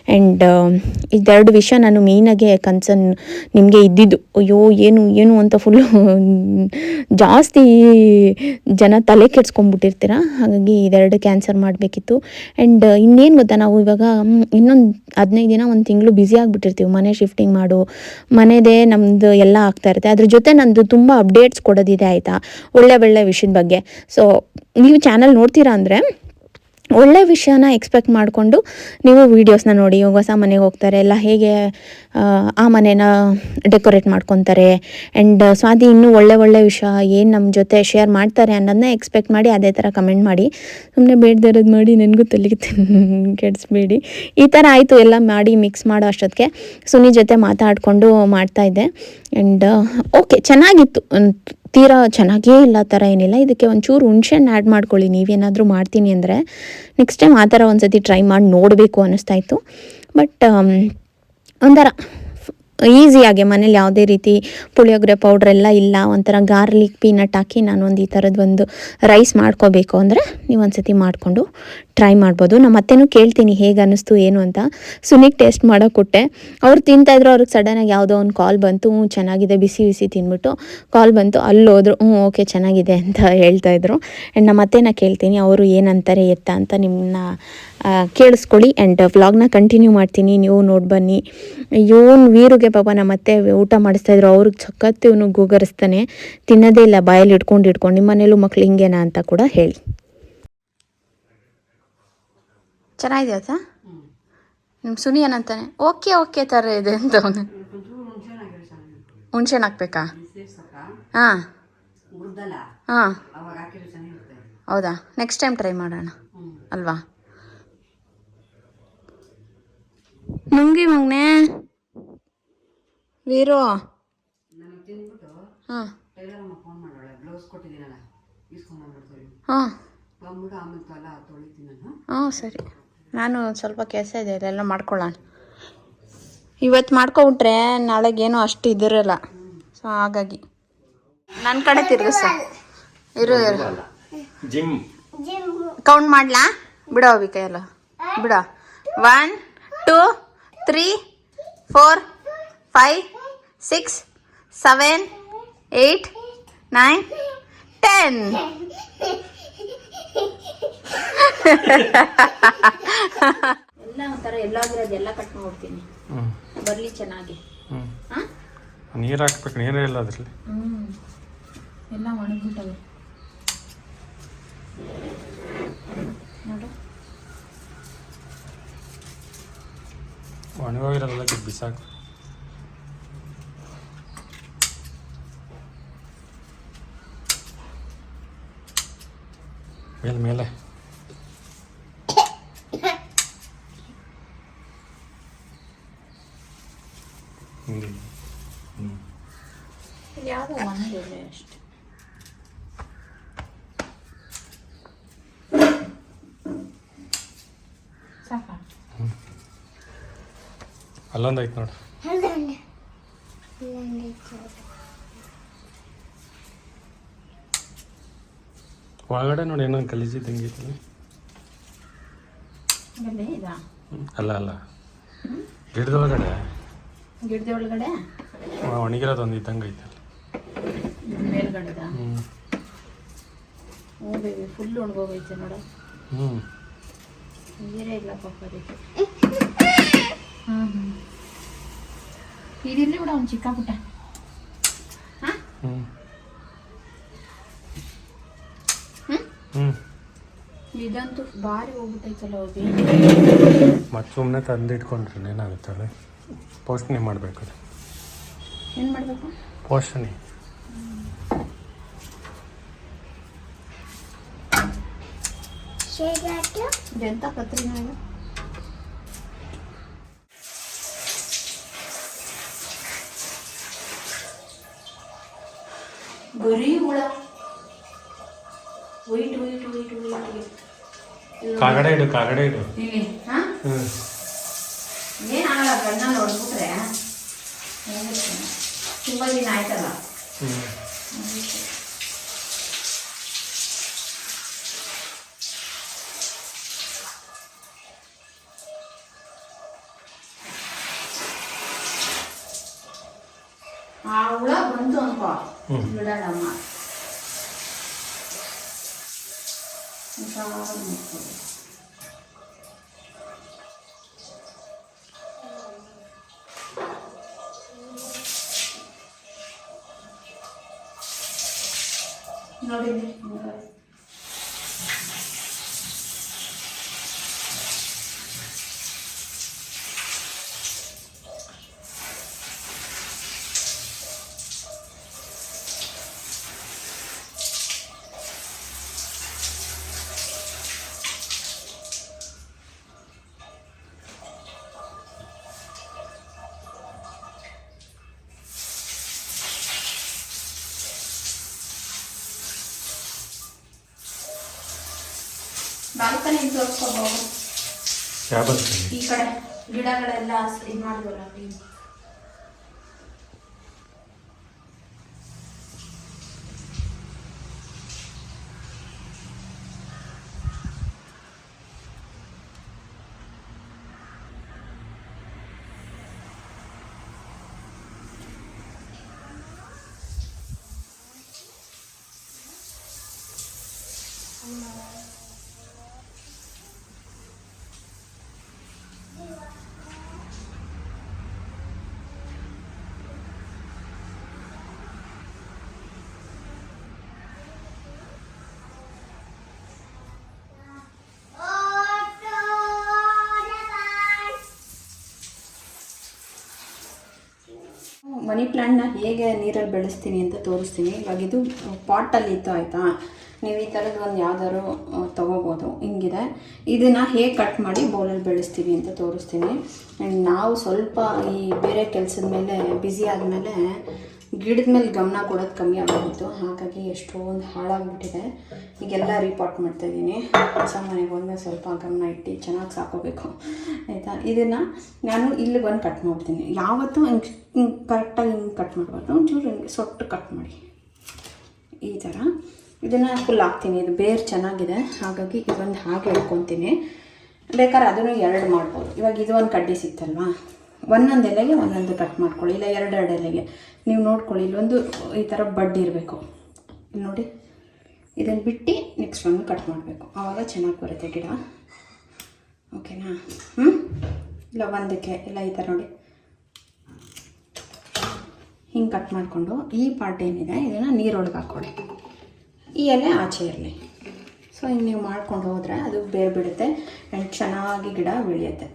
ಆ್ಯಂಡ್ ಇದೆರಡು ವಿಷಯ ನಾನು ಮೇಯ್ನಾಗೆ ಕನ್ಸರ್ನ್ ನಿಮಗೆ ಇದ್ದಿದ್ದು. ಅಯ್ಯೋ, ಏನು ಏನು ಅಂತ ಫುಲ್ಲು ಜಾಸ್ತಿ ಜನ ತಲೆ ಕೆಡ್ಸ್ಕೊಂಡ್ಬಿಟ್ಟಿರ್ತೀರ? ಹಾಗಾಗಿ ಇದೆರಡು ಕ್ಯಾನ್ಸರ್ ಮಾಡಬೇಕಿತ್ತು. ಆ್ಯಂಡ್ ಇನ್ನೇನು ಗೊತ್ತಾ, ನಾವು ಇವಾಗ ಇನ್ನೊಂದು ಹದಿನೈದು ದಿನ, ಒಂದು ತಿಂಗಳು ಬ್ಯುಸಿ ಆಗಿಬಿಟ್ಟಿರ್ತೀವಿ. ಮನೆ ಶಿಫ್ಟಿಂಗ್ ಮಾಡು, ಮನೆದೇ ನಮ್ಮದು ಎಲ್ಲ ಆಗ್ತಾ ಇರುತ್ತೆ. ಅದ್ರ ಜೊತೆ ನಂದು ತುಂಬ ಅಪ್ಡೇಟ್ಸ್ ಕೊಡೋದಿದೆ ಆಯಿತಾ? ಒಳ್ಳೆ ಒಳ್ಳೆ ವಿಷಯದ ಬಗ್ಗೆ. ಸೊ ನೀವು ಚಾನಲ್ ನೋಡ್ತೀರಾ ಅಂದರೆ ಒಳ್ಳೆ ವಿಷಯನ ಎಕ್ಸ್ಪೆಕ್ಟ್ ಮಾಡಿಕೊಂಡು ನೀವು ವೀಡಿಯೋಸ್ನ ನೋಡಿ ಹೊಸ ಮನೆಗೆ ಹೋಗ್ತಾರೆ ಎಲ್ಲ ಹೇಗೆ ಆ, ಮನೆನ ಡೆಕೋರೇಟ್ ಮಾಡ್ಕೊತಾರೆ ಆ್ಯಂಡ್ ಸ್ವಾತಿ ಇನ್ನೂ ಒಳ್ಳೆ ಒಳ್ಳೆ ವಿಷಯ ಏನು ನಮ್ಮ ಜೊತೆ ಶೇರ್ ಮಾಡ್ತಾರೆ ಅನ್ನೋದನ್ನ ಎಕ್ಸ್ಪೆಕ್ಟ್ ಮಾಡಿ ಅದೇ ಥರ ಕಮೆಂಟ್ ಮಾಡಿ. ಸುಮ್ಮನೆ ಬೇಡ್ದಿರೋದು ಮಾಡಿ ನನಗೂ ತಲೆಗೆ ಕೆಡಿಸ್ಬೇಡಿ. ಈ ಥರ ಆಯಿತು ಎಲ್ಲ ಮಾಡಿ ಮಿಕ್ಸ್ ಮಾಡೋ ಅಷ್ಟೊತ್ತಿಗೆ ಸುನಿ ಜೊತೆ ಮಾತಾಡಿಕೊಂಡು ಮಾಡ್ತಾಯಿದ್ದೆ ಆ್ಯಂಡ್ ಓಕೆ ಚೆನ್ನಾಗಿತ್ತು. ತೀರಾ ಚೆನ್ನಾಗೇ ಇಲ್ಲ ಥರ ಏನಿಲ್ಲ. ಇದಕ್ಕೆ ಒಂಚೂರು ಹುಣ್ಸೆಹಣ್ಣು ಆ್ಯಡ್ ಮಾಡ್ಕೊಳ್ಳಿ. ನೀವೇನಾದರೂ ಮಾಡ್ತೀನಿ ಅಂದರೆ ನೆಕ್ಸ್ಟ್ ಟೈಮ್ ಆ ಥರ ಒಂದು ಸತಿ ಟ್ರೈ ಮಾಡಿ ನೋಡಬೇಕು ಅನ್ನಿಸ್ತಾ ಇತ್ತು. ಬಟ್ ಒಂಥರ ಈಸಿಯಾಗಿ ಮನೇಲಿ ಯಾವುದೇ ರೀತಿ ಪುಳಿಯೋಗರೆ ಪೌಡ್ರ್ ಎಲ್ಲ ಇಲ್ಲ, ಒಂಥರ ಗಾರ್ಲಿಕ್ ಪೀನಟ್ ಹಾಕಿ ನಾನು ಒಂದು ಈ ಥರದ್ದು ಒಂದು ರೈಸ್ ಮಾಡ್ಕೋಬೇಕು ಅಂದರೆ ನೀವು ಒಂದು ಸತಿ ಮಾಡಿಕೊಂಡು ಟ್ರೈ ಮಾಡ್ಬೋದು. ನಮ್ಮ ಅತ್ತೆನೂ ಕೇಳ್ತೀನಿ ಹೇಗೆ ಅನ್ನಿಸ್ತು ಏನು ಅಂತ. ಸುನಿಗೆ ಟೇಸ್ಟ್ ಮಾಡೋಕೆ ಕೊಟ್ಟೆ. ಅವ್ರು ತಿಂತಾಯಿದ್ರು ಅವ್ರಿಗೆ ಸಡನ್ನಾಗಿ ಯಾವುದೋ ಒಂದು ಕಾಲ್ ಬಂತು ಹ್ಞೂ ಚೆನ್ನಾಗಿದೆ, ಬಿಸಿ ಬಿಸಿ ತಿಂದ್ಬಿಟ್ಟು ಕಾಲ್ ಬಂತು ಅಲ್ಲಿ ಹೋದ್ರು ಹ್ಞೂ ಓಕೆ ಚೆನ್ನಾಗಿದೆ ಅಂತ ಹೇಳ್ತಾಯಿದ್ರು ಆ್ಯಂಡ್ ನಮ್ಮ ಅತ್ತೆನ ಕೇಳ್ತೀನಿ, ಅವರು ಏನಂತಾರೆ, ಎತ್ತ ಅಂತ ನಿಮ್ಮನ್ನ ಕೇಳಿಸ್ಕೊಳ್ಳಿ ಆ್ಯಂಡ್ ವ್ಲಾಗ್ನ ಕಂಟಿನ್ಯೂ ಮಾಡ್ತೀನಿ. ನೀವು ನೋಡಿ ಬನ್ನಿ. ಇವನು ವೀರುಗೆ ಪಾಪ ನಮ್ಮ ಅತ್ತೆ ಊಟ ಮಾಡಿಸ್ತಾಯಿದ್ರು ಅವ್ರಿಗೆ ಸಖತ್ತು ಇವನು ಗೂಗರಿಸ್ತಾನೆ. ತಿನ್ನೋದೇ ಇಲ್ಲ ಬಾಯಲ್ಲಿ ಇಟ್ಕೊಂಡು ಇಟ್ಕೊಂಡು. ನಿಮ್ಮ ಮನೇಲೂ ಮಕ್ಳು ಹಿಂಗೇನಾ ಅಂತ ಕೂಡ ಹೇಳಿ. ಚೆನ್ನಾಗಿದೆಯಾ ಸರ್ ನಿಮ್ಮ ಸುನಿ ಏನಂತಾನೆ? ಓಕೆ ಓಕೆ ಥರ ಇದೆ ಅಂತ ಅವನು. ಹುಣ್ಸೆಹಣ್ಣು ಹಾಕ್ಬೇಕಾ? ಹಾಂ. ಹಾಂ. ಹೌದಾ? ನೆಕ್ಸ್ಟ್ ಟೈಮ್ ಟ್ರೈ ಮಾಡೋಣ. ಅಲ್ವಾ? ನುಂಗಿ ಮಗ್ನೆ. ವೀರು. ಹಾಂ. ಹಾಂ. ನಾನು. ಸರಿ. ನಾನು ಸ್ವಲ್ಪ ಕೆಲಸ ಇದೆ ಅದೆಲ್ಲ ಮಾಡ್ಕೊಳ್ಳೋಣ. ಇವತ್ತು ಮಾಡ್ಕೊಬಿಟ್ರೆ ನಾಳೆಗೇನು ಅಷ್ಟು ಇದಿರಲ್ಲ. ಸೊ ಹಾಗಾಗಿ. ನನ್ನ ಕಡೆ ತಿರ್ಗಿಸ ಇರು ಇರು. ಜಿಮ್. ಕೌಂಟ್ ಮಾಡ್ಲಾ? ಬಿಡೋ ಅವಿ ಕೈಯಲ್ಲ ಬಿಡೋ. One two three four five six seven eight nine ten ಎಲ್ಲ ಒಂಥರ ಎಲ್ಲಾಗಿರೋದು ಎಲ್ಲ ಕಟ್ ಮಾಡ್ತೀನಿ ಬರಲಿ ಚೆನ್ನಾಗಿ. ಹಾಂ? ನೀರು ಹಾಕ್ಬೇಕು ನೀರೇ ಇಲ್ಲ ಅದ್ರಲ್ಲಿ. sak. Mele, mele. ಅಲ್ಲೊಂದು ಐತೆ ನೋಡು ಒಳಗಡೆ ನೋಡಿ ಏನೋ ಗಲೀಜಿ ತಂಗಿತ್ತು ಅಲ್ಲ ಇದಾ? ಅಲ್ಲ ಅಲ್ಲ. ಗಿಡದೊಳಗಡೆ. ಗಿಡದ ಒಳಗಡೆ ಒಣಗಿರೋದು ಒಂದು ಇದ್ದಂಗೆ ಐತೆ ಅಲ್ಲಿ. ಮೇಲ್ಗಡೆದ? ಹ್ಞೂ ಹ್ಞೂ ಬೇಬಿ ಫುಲ್ ಒಣಗೋಗೈತೆ ನೋಡಿ. ಹ್ಞೂ ನೀರೇ ಇಲ್ಲ ಪಾಪ ಅದಕ್ಕೆ. ಹ್ಞೂ ಹ್ಞೂ ಇದಿರಲಿ ಬಿಡ ಅವ್ನು ಚಿಕ್ಕ ಪುಟ್ಟ ಹಾಂ? ಹ್ಞೂ ಹ್ಞೂ ಹ್ಞೂ ಇದಂತೂ ಭಾರಿ ಹೋಗ್ಬಿಟ್ಟೈತಲ್ಲ ಹೋಗಿ ಮತ್ತು ಸುಮ್ಮನೆ ತಂದಿಟ್ಕೊಂಡ್ರೆ ಏನಾಗುತ್ತಲ್ಲ ಪೋಷಣೆ ಮಾಡಬೇಕು ಏನು ಮಾಡಬೇಕು? ಪೋಷಣೆ. ಶೇಗಾಟು ಇದೆಂತ ಬರೀ ಹುಳ. ವೈಟ್ ವೈಟ್ ವೈಟ್ ವೈಟ್ ಕಾಗಡೆ ಇಡು ಕಾಗಡೆ ಇಡು. ಇಲ್ಲಿ ಹಾಂ? ಏನಾಗಲ್ಲ ಗಣ್ಣ ನೋಡ್ಬಿಟ್ರೆ? ತುಂಬ ದಿನ ಆಯ್ತಲ್ಲ? ಹ್ಞೂ ಅನ್ಕೋ ಹ್ಮ್. ಬಿಡಲ್ಲಮ್ಮ ಹುಷಾರಾಗಿ ನೋಡ್ಕೊಳ್ಳಿ. ನೋಡಿ ನೋಡಿ. ಈ ಕಡೆ ಗಿಡಗಳೆಲ್ಲ ಇದು ಮಾಡಿದ್ವಲ್ಲ ಮನಿ ಪ್ಲ್ಯಾಂಟ್ನ ಹೇಗೆ ನೀರಲ್ಲಿ ಬೆಳೆಸ್ತೀನಿ ಅಂತ ತೋರಿಸ್ತೀನಿ. ಇವಾಗ ಇದು ಪಾಟಲ್ಲಿ ಇತ್ತು ಆಯಿತಾ? ನೀವು ಈ ಥರದ್ದು ಒಂದು ಯಾವ್ದಾದ್ರು ತೊಗೋಬೋದು. ಹಿಂಗಿದೆ. ಇದನ್ನು ಹೇಗೆ ಕಟ್ ಮಾಡಿ ಬೌಲಲ್ಲಿ ಬೆಳೆಸ್ತೀವಿ ಅಂತ ತೋರಿಸ್ತೀನಿ. ನಾವು ಸ್ವಲ್ಪ ಈ ಬೇರೆ ಕೆಲಸದ ಮೇಲೆ ಬ್ಯುಸಿ ಆದಮೇಲೆ ಗಿಡದ ಮೇಲೆ ಗಮನ ಕೊಡೋದು ಕಮ್ಮಿ ಆಗೋಗಿತ್ತು ಹಾಗಾಗಿ ಎಷ್ಟೊಂದು ಹಾಳಾಗ್ಬಿಟ್ಟಿದೆ. ಈಗೆಲ್ಲ ರೀಪಾಟ್ ಮಾಡ್ತಾಯಿದ್ದೀನಿ ಹೊಸ ಮನೆಗೆ ಹೋದ್ಮೇಲೆ ಸ್ವಲ್ಪ ಗಮನ ಇಟ್ಟು ಚೆನ್ನಾಗಿ ಸಾಕೋಬೇಕು. ಆಯಿತಾ? ಇದನ್ನು ನಾನು ಇಲ್ಲಿ ಬಂದು ಕಟ್ ಮಾಡ್ತೀನಿ. ಯಾವತ್ತೂ ಹಿಂಗೆ ಹಿಂಗೆ ಕರೆಕ್ಟಾಗಿ ಹಿಂಗೆ ಕಟ್ ಮಾಡಬಾರ್ದು. ಒಂಚೂರು ಹಿಂಗೆ ಸೊಟ್ಟು ಕಟ್ ಮಾಡಿ. ಈ ಥರ ಇದನ್ನು ಫುಲ್ ಹಾಕ್ತೀನಿ. ಇದು ಬೇರು ಚೆನ್ನಾಗಿದೆ. ಹಾಗಾಗಿ ಇದೊಂದು ಹಾಗೆ ಇಟ್ಕೊತೀನಿ. ಬೇಕಾದ್ರೆ ಅದನ್ನು ಎರಡು ಮಾಡ್ಬೋದು. ಇವಾಗ ಇದು ಒಂದು ಕಡ್ಡಿ ಸಿಕ್ತಲ್ವಾ? ಒಂದೊಂದು ಎಲೆಗೆ ಒಂದೊಂದು ಕಟ್ ಮಾಡ್ಕೊಳ್ಳಿ. ಇಲ್ಲ, ಎರಡೆರಡು ಎಲೆಗೆ. ನೀವು ನೋಡ್ಕೊಳ್ಳಿ ಇಲ್ಲೊಂದು ಈ ಥರ ಬಡ್ಡಿ ಇರಬೇಕು. ನೋಡಿ, ಇದನ್ನು ಬಿಟ್ಟು ನೆಕ್ಸ್ಟ್ ಒಂದು ಕಟ್ ಮಾಡಬೇಕು. ಆವಾಗ ಚೆನ್ನಾಗಿ ಬರುತ್ತೆ ಗಿಡ. ಓಕೆನಾ ಹ್ಞೂ ಇಲ್ಲ, ಒಂದಕ್ಕೆ, ಇಲ್ಲ, ಈ ಥರ ನೋಡಿ. ಹಿಂಗೆ ಕಟ್ ಮಾಡಿಕೊಂಡು ಈ ಪಾರ್ಟ್ ಏನಿದೆ, ಇದನ್ನು ನೀರೊಳಗೆ ಹಾಕ್ಕೊಳ್ಳಿ ಈ ಎಲೆ ಆಚೆ ಇರಲಿ. ಸೊ ಹಿಂಗೆ ನೀವು ಮಾಡ್ಕೊಂಡು ಹೋದರೆ ಅದು ಬೇರೆ ಬಿಡುತ್ತೆ ಆ್ಯಂಡ್ ಚೆನ್ನಾಗಿ ಗಿಡ ಬೆಳೆಯುತ್ತೆ.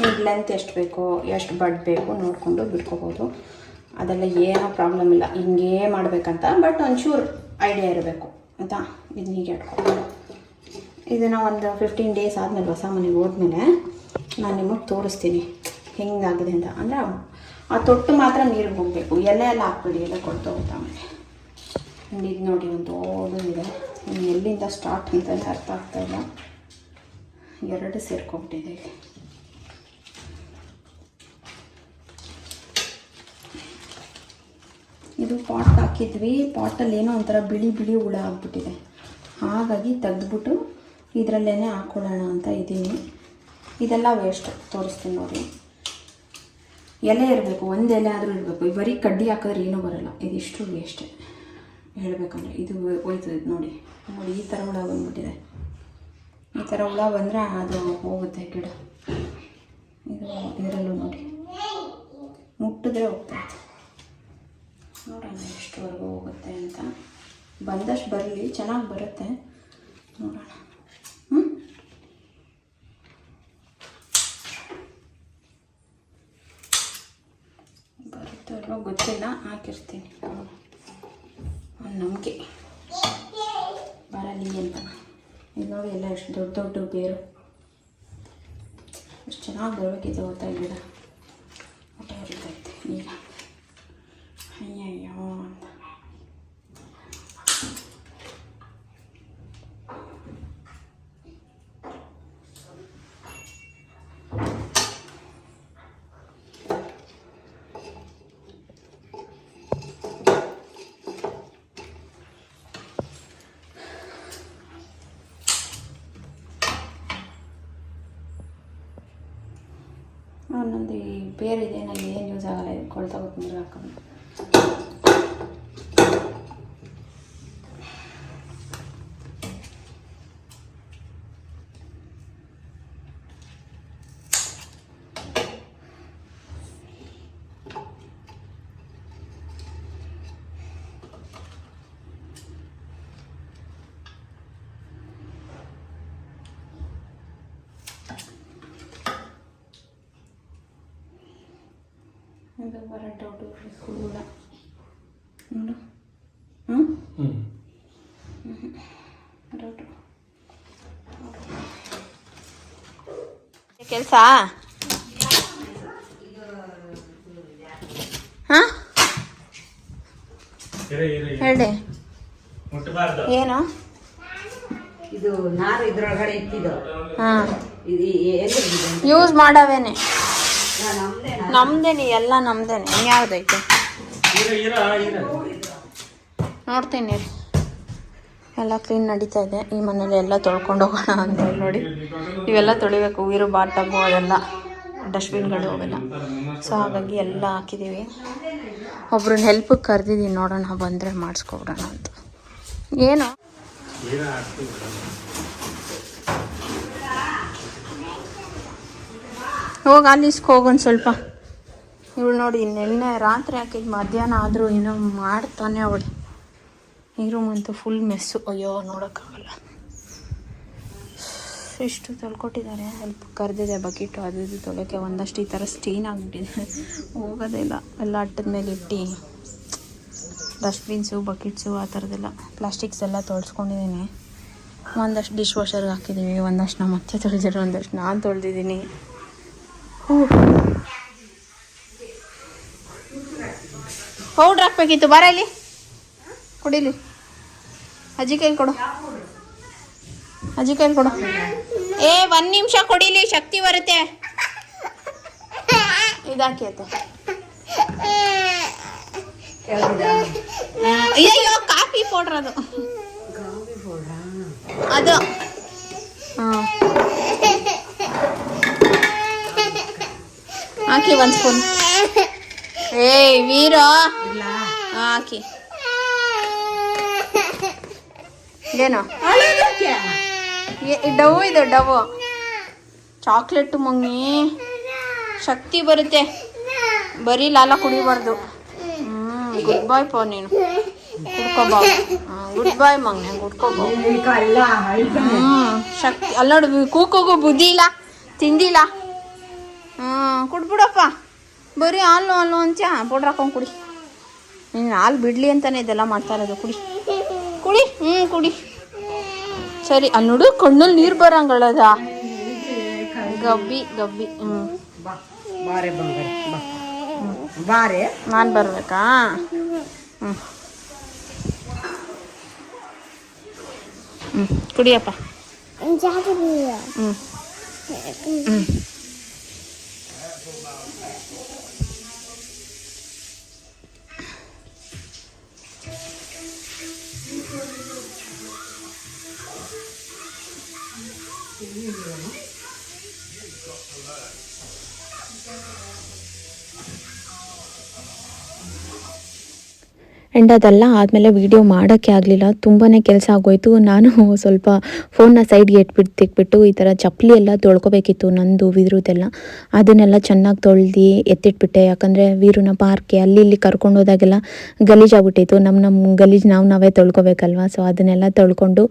ನಿಮ್ಗೆ ಲೆಂತ್ ಎಷ್ಟು ಬೇಕೋ, ಎಷ್ಟು ಬಡ್ ಬೇಕೋ ನೋಡಿಕೊಂಡು ಬಿಟ್ಕೋಬೋದು. ಅದೆಲ್ಲ ಏನೋ ಪ್ರಾಬ್ಲಮ್ ಇಲ್ಲ. ಹಿಂಗೇ ಮಾಡಬೇಕಂತ ಬಟ್ ಒಂಚೂರು ಐಡಿಯಾ ಇರಬೇಕು. ಆಯಿತಾ? ಇದನ್ನ ಹೀಗೆ ಇದನ್ನು ಒಂದು ಫಿಫ್ಟೀನ್ ಡೇಸ್ ಆದಮೇಲೆ ಹೊಸ ಮನೆಗೆ ಹೋದ್ಮೇಲೆ ನಾನು ನಿಮಗೆ ತೋರಿಸ್ತೀನಿ. ಹೆಂಗಾಗಿದೆ ಅಂತ. ಅಂದರೆ ಆ ತೊಟ್ಟು ಮಾತ್ರ ನೀರಿಗೆ ಹೋಗಬೇಕು. ಎಲೆ ಎಲ್ಲ ಹಾಕ್ಬೇಡಿ ಎಲ್ಲ ಕೊಡ್ತಾ ಹೋಗ್ತಾ ಆಮೇಲೆ. ಇದು ನೋಡಿ, ಒಂದು ಇನ್ನು ಎಲ್ಲಿಂದ ಸ್ಟಾರ್ಟ್ ಅಂತ ಅರ್ಥ ಆಗ್ತಾ ಇಲ್ಲ. ಎರಡು ಸೇರ್ಕೊಂಬಿಟ್ಟಿದೆ ಇಲ್ಲಿ. ಇದು ಪಾಟ್ ಹಾಕಿದ್ವಿ. ಪಾಟಲ್ಲಿ ಏನೋ ಒಂಥರ ಬಿಳಿ ಬಿಳಿ ಹುಳ ಆಗ್ಬಿಟ್ಟಿದೆ. ಹಾಗಾಗಿ ತೆಗೆದ್ಬಿಟ್ಟು ಇದರಲ್ಲೇ ಹಾಕ್ಕೊಳ್ಳೋಣ ಅಂತ ಇದ್ದೀನಿ. ಇದೆಲ್ಲ ವೇಸ್ಟ್ ತೋರಿಸ್ತೀನಿ ನೋಡಿ. ಎಲೆ ಇರಬೇಕು, ಒಂದು ಎಲೆ ಆದರೂ ಇರಬೇಕು. ಬರೀ ಕಡ್ಡಿ ಹಾಕಿದ್ರೆ ಏನೂ ಬರಲ್ಲ. ಇದಿಷ್ಟು ವೇಸ್ಟ್ ಹೇಳಬೇಕಂದ್ರೆ ಇದು ಹೋಯ್ತು ಇದು ನೋಡಿ. ನೋಡಿ, ಈ ಥರ ಹುಳ ಬಂದ್ಬಿಟ್ಟಿದೆ. ಈ ಥರ ಹುಳ ಬಂದರೆ ಅದು ಹೋಗುತ್ತೆ ಗಿಡ. ಇದು ಇದರಲ್ಲೂ ನೋಡಿ. ಮುಟ್ಟಿದ್ರೆ ಹೋಗ್ತೈತೆ ನೋಡೋಣ ಎಷ್ಟುವರೆಗೂ ಹೋಗುತ್ತೆ ಅಂತ. ಬಂದಷ್ಟು ಬರಲಿ, ಚೆನ್ನಾಗಿ ಬರುತ್ತೆ. ನೋಡೋಣ. ಹ್ಞೂ ಗೊತ್ತಿಲ್ಲ, ಹಾಕಿರ್ತೀನಿ. ಒಂದು ನಂಬಿಕೆ. ಬರಲಿ ಅಂತ. ಇಲ್ಲಿ ನೋಡಿ ಎಲ್ಲ ಎಷ್ಟು ದೊಡ್ಡ ದೊಡ್ಡ ಬೇರು. ಎಷ್ಟು ಚೆನ್ನಾಗಿ ಬರಬೇಕಿದೆ ಓದ್ತಾ ಗಿಡ ಊಟ ಈಗ ನೀರು ಇದು ನೋಡು. ಹ್ಞೂ ಕೆಲಸ? ಹಾಂ? ಹೇಳಿ ಏನು? ಇದು ನಾರು ಇದ್ರೊಳಗಡೆ ಇಟ್ಟಿದ್ದು. ಹಾಂ. ಇದು ಯೂಸ್ ಮಾಡವೇನೆ. ನಮ್ದೇನೆ? ಎಲ್ಲ ನಮ್ದೇನೆ? ಇನ್ಯಾವ್ದೈತೆ ನೋಡ್ತೀನಿ ಎಲ್ಲ ಕ್ಲೀನ್ ನಡೀತಾ ಇದೆ. ಈ ಮನೇಲಿ ಎಲ್ಲ ತೊಳ್ಕೊಂಡು ಹೋಗೋಣ ಅಂತ ಹೇಳಿ ನೋಡಿ. ಇವೆಲ್ಲ ತೊಳಿಬೇಕು. ಉಯಿರು ಬಾಟಬು ಅದೆಲ್ಲ. ಡಸ್ಟ್ಬಿನ್ಗಳು ಅವೆಲ್ಲ. ಸೊ ಹಾಗಾಗಿ ಎಲ್ಲ ಹಾಕಿದ್ದೀವಿ. ಒಬ್ರನ್ನ ಹೆಲ್ಪಿಗೆ ಕರೆದಿದ್ದೀನಿ ನೋಡೋಣ. ಬಂದರೆ ಮಾಡಿಸ್ಕೊಬಿಡೋಣ ಅಂತ. ಏನು ಇರ ಹಾಕ್ತೀವಿ ಹೋಗಿ ಅಲ್ಲಿ ಇಸ್ಕೊ ಹೋಗೊಂದು ಸ್ವಲ್ಪ. ಇವಳು ನೋಡಿ ನೆನ್ನೆ ರಾತ್ರಿ ಹಾಕಿದ್ದು ಮಧ್ಯಾಹ್ನ ಆದರೂ ಏನೋ ಮಾಡ್ತಾನೆ ಅವಳು. ಈ ರೂಮ್ ಅಂತೂ ಫುಲ್ ಮೆಸ್ಸು ಅಯ್ಯೋ, ನೋಡೋಕ್ಕಾಗಲ್ಲ. ಇಷ್ಟು ತೊಳ್ಕೊಟ್ಟಿದ್ದಾರೆ ಸ್ವಲ್ಪ ಕರೆದಿದೆ ಬಕೆಟು ಅದು ಇದು ತೊಳೆಯೋಕ್ಕೆ ಒಂದಷ್ಟು ಈ ಥರ ಸ್ಟೀನ್ ಆಗಿಬಿಟ್ಟಿದೆ. ಹೋಗೋದೇ ಇಲ್ಲ. ಎಲ್ಲ ಅಟ್ಟದ ಮೇಲೆ ಇಟ್ಟು ಡಸ್ಟ್ಬಿನ್ಸು ಬಕೆಟ್ಸು ಆ ಥರದ್ದೆಲ್ಲ ಪ್ಲಾಸ್ಟಿಕ್ಸ್ ಎಲ್ಲ ತೊಳ್ಸ್ಕೊಂಡಿದ್ದೀನಿ. ಒಂದಷ್ಟು ಡಿಶ್ ವಾಷರ್ಗೆ ಹಾಕಿದ್ದೀವಿ ಒಂದಷ್ಟು ನಮ್ಮ ಅತ್ತೆ ತೊಳೆದಿರೋ ಒಂದಷ್ಟು ನಾನು ತೊಳೆದಿದ್ದೀನಿ. ಪೌಡ್ರ್ ಹಾಕ್ಬೇಕಿತ್ತು. ಬರ ಇಲ್ಲಿ. ಕುಡಿಲಿ ಅಜ್ಜಿ ಕೈಲಿ ಕೊಡು. ಅಜ್ಜಿ ಕೈಲಿ ಕೊಡು. ಏ ಒಂದು ನಿಮಿಷ ಕೊಡಿಲಿ ಶಕ್ತಿ ಬರುತ್ತೆ. ಇದಾಕಿ ಆಯ್ತು ಅಯ್ಯೋ ಕಾಫಿ ಪೌಡ್ರ್ ಅದು ಅದು. ಹಾಂ. ಹಾಕಿ ಒಂದು ಸ್ಪೂನ್. ಏಯ್ ವೀರೋ. ಹಾಕಿ. ಏನು ಏ- ಡವ್ ಇದು ಡವ್. ಚಾಕ್ಲೇಟ್ ಮಂಗಿ ಶಕ್ತಿ ಬರುತ್ತೆ. ಬರೀ ಲಾಲ ಕುಡಿಬಾರ್ದು. ಹ್ಞೂ ಗುಡ್ ಬಾಯ್ ಪೋ ನೀನು. ಕುಡ್ಕೋಬಾ. ಗುಡ್ ಬಾಯ್ ಮಂಗೆ ಕುಡ್ಕೋಬಾ. ಹ್ಞೂ ಶಕ್ತಿ ಅಲ್ಲಿ ನೋಡು ಕೂಕೋಗು ಬುದ್ಧಿ ಇಲ್ಲ ತಿಂದಿಲ್ಲ. ಹ್ಞೂ ಕುಡ್ಬಿಡಪ್ಪ ಬರೀ ಹಾಲು ಹಾಲು ಅಂತ್ಯ ಪೌಡ್ರ್ ಹಾಕೊಂಡು ಕುಡಿ ನೀನು ಹಾಲು ಬಿಡಲಿ ಅಂತಾನೆ ಇದೆಲ್ಲ ಮಾಡ್ತಾ ಇರೋದು ಕುಡಿ ಕುಡಿ ಹ್ಞೂ ಕುಡಿ ಸರಿ ಅಲ್ಲಿ ನೋಡು ಕಣ್ಣಲ್ಲಿ ನೀರು ಬರಂಗಳದ ಗಬ್ಬಿ ಗಬ್ಬಿ ಹ್ಞೂ ಬಾ ಬಾರೆ ಬಂಗಾರ ಬಾ ಬಾರೆ ನಾನು ಬರ್ಬೇಕಾ ಹ್ಞೂ ಹ್ಞೂ ಕುಡಿಯಪ್ಪ ಜಾಗ ಹ್ಞೂ 이게 뭐야? ಆ್ಯಂಡ್ ಅದೆಲ್ಲ ಆದಮೇಲೆ ವೀಡಿಯೋ ಮಾಡೋಕ್ಕೆ ಆಗಲಿಲ್ಲ. ತುಂಬಾ ಕೆಲಸ ಆಗೋಯಿತು. ನಾನು ಸ್ವಲ್ಪ ಫೋನ್ನ ಸೈಡ್ಗೆ ಇಟ್ಬಿಟ್ಟು ತೆಗ್ಬಿಟ್ಟು ಈ ಥರ ಚಪ್ಪಲಿ ಎಲ್ಲ ತೊಳ್ಕೊಬೇಕಿತ್ತು ನಂದು ವೀರುದೆಲ್ಲ ಅದನ್ನೆಲ್ಲ ಚೆನ್ನಾಗಿ ತೊಳ್ದು ಎತ್ತಿಟ್ಬಿಟ್ಟೆ. ಯಾಕಂದರೆ ವೀರುನ ಪಾರ್ಕ್ಗೆ ಅಲ್ಲಿ ಇಲ್ಲಿ ಕರ್ಕೊಂಡು ಹೋದಾಗೆಲ್ಲ ಗಲೀಜಾಗ್ಬಿಟ್ಟಿತ್ತು ನಮ್ಮ ನಮ್ಮ ಗಲೀಜು ನಾವು ನಾವೇ ತೊಳ್ಕೊಬೇಕಲ್ವ? ಸೊ ಅದನ್ನೆಲ್ಲ ತೊಳ್ಕೊಂಡು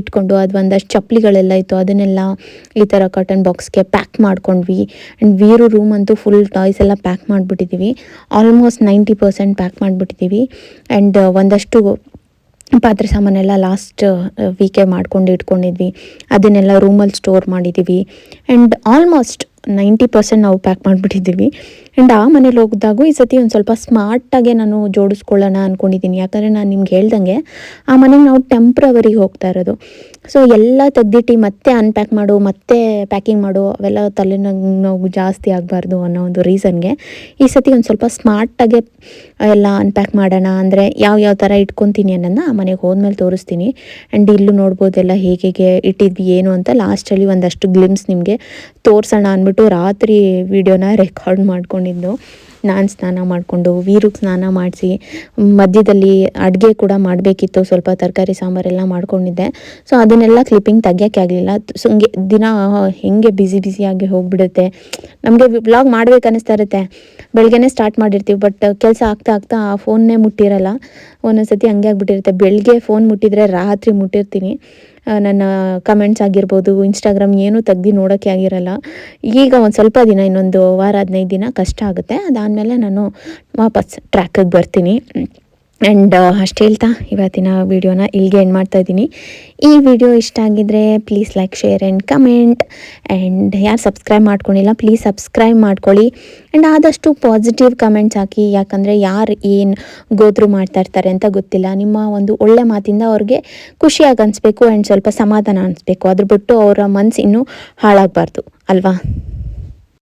ಇಟ್ಕೊಂಡು ಅದು ಒಂದಷ್ಟು ಚಪ್ಪಲಿಗಳೆಲ್ಲ ಇತ್ತು. ಅದನ್ನೆಲ್ಲ ಈ ಥರ ಕಾಟನ್ ಬಾಕ್ಸ್ಗೆ ಪ್ಯಾಕ್ ಮಾಡ್ಕೊಂಡ್ವಿ. ಆ್ಯಂಡ್ ವೀರು ರೂಮ್ ಅಂತೂ ಫುಲ್ ಟಾಯ್ಸ್ ಎಲ್ಲ ಪ್ಯಾಕ್ ಮಾಡಿಬಿಟ್ಟಿದ್ದೀವಿ ಆಲ್ಮೋಸ್ಟ್ ನೈಂಟಿ ಪರ್ಸೆಂಟ್ ಪ್ಯಾಕ್ ಮಾಡಿಬಿಟ್ಟಿದ್ದೀವಿ ಆ್ಯಂಡ್ ಒಂದಷ್ಟು ಪಾತ್ರೆ ಸಾಮಾನೆಲ್ಲ ಲಾಸ್ಟ್ ವೀಕೆ ಮಾಡ್ಕೊಂಡು ಇಟ್ಕೊಂಡಿದ್ವಿ. ಅದನ್ನೆಲ್ಲ ರೂಮಲ್ಲಿ ಸ್ಟೋರ್ ಮಾಡಿದ್ದೀವಿ ಆ್ಯಂಡ್ ಆಲ್ಮೋಸ್ಟ್ ನೈಂಟಿ ಪರ್ಸೆಂಟ್ ನಾವು ಪ್ಯಾಕ್ ಮಾಡಿಬಿಟ್ಟಿದ್ದೀವಿ. ಆ್ಯಂಡ್ ಆ ಮನೇಲಿ ಹೋಗಿದಾಗೂ ಈ ಸತಿ ಒಂದು ಸ್ವಲ್ಪ ಸ್ಮಾರ್ಟಾಗೆ ನಾನು ಜೋಡಿಸ್ಕೊಳ್ಳೋಣ ಅಂದ್ಕೊಂಡಿದ್ದೀನಿ ಯಾಕಂದರೆ ನಾನು ನಿಮ್ಗೆ ಹೇಳ್ದಂಗೆ ಆ ಮನೆಗೆ ನಾವು ಟೆಂಪ್ರವರಿಗೆ ಹೋಗ್ತಾ ಇರೋದು. ಸೊ ಎಲ್ಲ ತೆಗ್ದಿಟ್ಟು ಮತ್ತೆ ಅನ್ಪ್ಯಾಕ್ ಮಾಡು, ಮತ್ತೆ ಪ್ಯಾಕಿಂಗ್ ಮಾಡು, ಅವೆಲ್ಲ ತಲೆನೋವು ನೋವು ಜಾಸ್ತಿ ಆಗಬಾರ್ದು ಅನ್ನೋ ಒಂದು ರೀಸನ್ಗೆ ಈ ಸತಿ ಒಂದು ಸ್ವಲ್ಪ ಸ್ಮಾರ್ಟಾಗೆ ಎಲ್ಲ ಅನ್ಪ್ಯಾಕ್ ಮಾಡೋಣ. ಅಂದರೆ ಯಾವ ಯಾವ ಥರ ಇಟ್ಕೊತೀನಿ ಅನ್ನೋದನ್ನ ಮನೆಗೆ ಹೋದ್ಮೇಲೆ ತೋರಿಸ್ತೀನಿ. ಆ್ಯಂಡ್ ಇಲ್ಲೂ ನೋಡ್ಬೋದೆಲ್ಲ ಹೇಗೆ ಹೇಗೆ ಇಟ್ಟಿದ್ವಿ, ಏನು ಅಂತ ಲಾಸ್ಟಲ್ಲಿ ಒಂದಷ್ಟು ಗ್ಲಿಮ್ಸ್ ನಿಮಗೆ ತೋರಿಸೋಣ ಅಂದ್ಬಿಟ್ಟು ರಾತ್ರಿ ವೀಡಿಯೋನ ರೆಕಾರ್ಡ್ ಮಾಡ್ಕೊಂಡಿದ್ದು. ನಾನು ಸ್ನಾನ ಮಾಡಿಕೊಂಡು ವೀರಿಗೆ ಸ್ನಾನ ಮಾಡಿಸಿ, ಮಧ್ಯದಲ್ಲಿ ಅಡುಗೆ ಕೂಡ ಮಾಡಬೇಕಿತ್ತು. ಸ್ವಲ್ಪ ತರಕಾರಿ ಸಾಂಬಾರೆಲ್ಲ ಮಾಡ್ಕೊಂಡಿದ್ದೆ. ಸೊ ಅದನ್ನೆಲ್ಲ ಕ್ಲಿಪ್ಪಿಂಗ್ ತೆಗಿಯೋಕ್ಕೆ ಆಗಲಿಲ್ಲ. ಸೊ ಹಂಗೆ ದಿನ ಹೆಂಗೆ ಬ್ಯುಸಿ ಬ್ಯುಸಿಯಾಗಿ ಹೋಗಿಬಿಡುತ್ತೆ. ನಮಗೆ ವ್ಲಾಗ್ ಮಾಡ್ಬೇಕು ಅನ್ನಿಸ್ತಾ ಇರುತ್ತೆ. ಬೆಳಗ್ಗೆನೇ ಸ್ಟಾರ್ಟ್ ಮಾಡಿರ್ತೀವಿ ಬಟ್ ಕೆಲಸ ಆಗ್ತಾ ಆಗ್ತಾ ಆ ಫೋನ್ನೇ ಮುಟ್ಟಿರಲ್ಲ. ಒಂದೊಂದು ಸತಿ ಹಂಗೆ ಆಗಿಬಿಟ್ಟಿರುತ್ತೆ. ಬೆಳಗ್ಗೆ ಫೋನ್ ಮುಟ್ಟಿದರೆ ರಾತ್ರಿ ಮುಟ್ಟಿರ್ತೀನಿ. ನನ್ನ ಕಮೆಂಟ್ಸ್ ಆಗಿರ್ಬೋದು ಇನ್ಸ್ಟಾಗ್ರಾಮ್ ಏನೂ ತೆಗ್ದು ನೋಡೋಕ್ಕೆ ಆಗಿರಲ್ಲ. ಈಗ ಒಂದು ಸ್ವಲ್ಪ ದಿನ, ಇನ್ನೊಂದು ವಾರ, ಹದಿನೈದು ದಿನ ಕಷ್ಟ ಆಗುತ್ತೆ. ಅದಾದಮೇಲೆ ನಾನು ವಾಪಸ್ ಟ್ರ್ಯಾಕಿಗೆ ಬರ್ತೀನಿ. ಆ್ಯಂಡ್ ಅಷ್ಟು ಹೇಳ್ತಾ, ಇವತ್ತಿನ ವೀಡಿಯೋನ ಇಲ್ಲಿಗೆ ಎಂಡ್ ಮಾಡ್ತಾ ಇದ್ದೀನಿ. ಈ ವಿಡಿಯೋ ಇಷ್ಟ ಆಗಿದ್ರೆ please like share and comment and ಯಾರು ಸಬ್ಸ್ಕ್ರೈಬ್ ಮಾಡ್ಕೊಂಡಿಲ್ಲ ಪ್ಲೀಸ್ ಸಬ್ಸ್ಕ್ರೈಬ್ ಮಾಡ್ಕೊಳ್ಳಿ. ಆ್ಯಂಡ್ ಆದಷ್ಟು ಪಾಸಿಟಿವ್ ಕಮೆಂಟ್ಸ್ ಹಾಕಿ, ಯಾಕಂದರೆ ಯಾರು ಏನು ಗೋತ್ರು ಮಾಡ್ತಾ ಇರ್ತಾರೆ ಅಂತ ಗೊತ್ತಿಲ್ಲ. ನಿಮ್ಮ ಒಂದು ಒಳ್ಳೆ ಮಾತಿಂದ ಅವ್ರಿಗೆ ಖುಷಿಯಾಗಿ ಅನಿಸ್ಬೇಕು ಆ್ಯಂಡ್ ಸ್ವಲ್ಪ ಸಮಾಧಾನ ಅನಿಸ್ಬೇಕು. ಅದ್ರ ಬಿಟ್ಟು ಅವರ ಮನಸ್ಸು ಇನ್ನೂ ಹಾಳಾಗಬಾರ್ದು. ಅಲ್ವಾ?